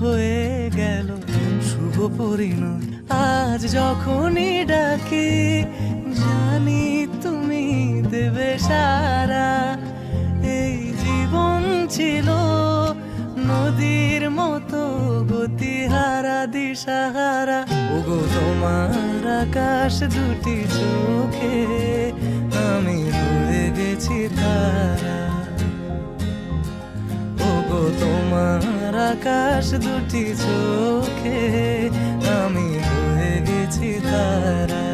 হয়ে গেল, শুভ পরিণয়। আজ যখনই ডাকি, জানি তুমি দেবে সারা। এই জীবন ছিল নদীর মতো গতিহারা, দিশাহারা। ওগো, তোমার আকাশ দুটি চোখে, আমি হয়ে গেছি তারা। ওগো, তোমার আকাশ দুটি চোখে, আমি হয়ে গেছি তারা।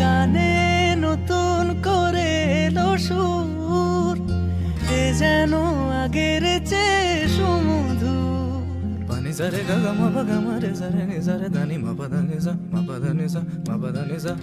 গানে নতুন করে সুর, এ যেন আগের চেয়ে সুমধুর। ni sa re ga ga ma pa ga ma re sa re ni sa re da ni ma pa da ni sa ma pa da ni sa ma pa da ni sa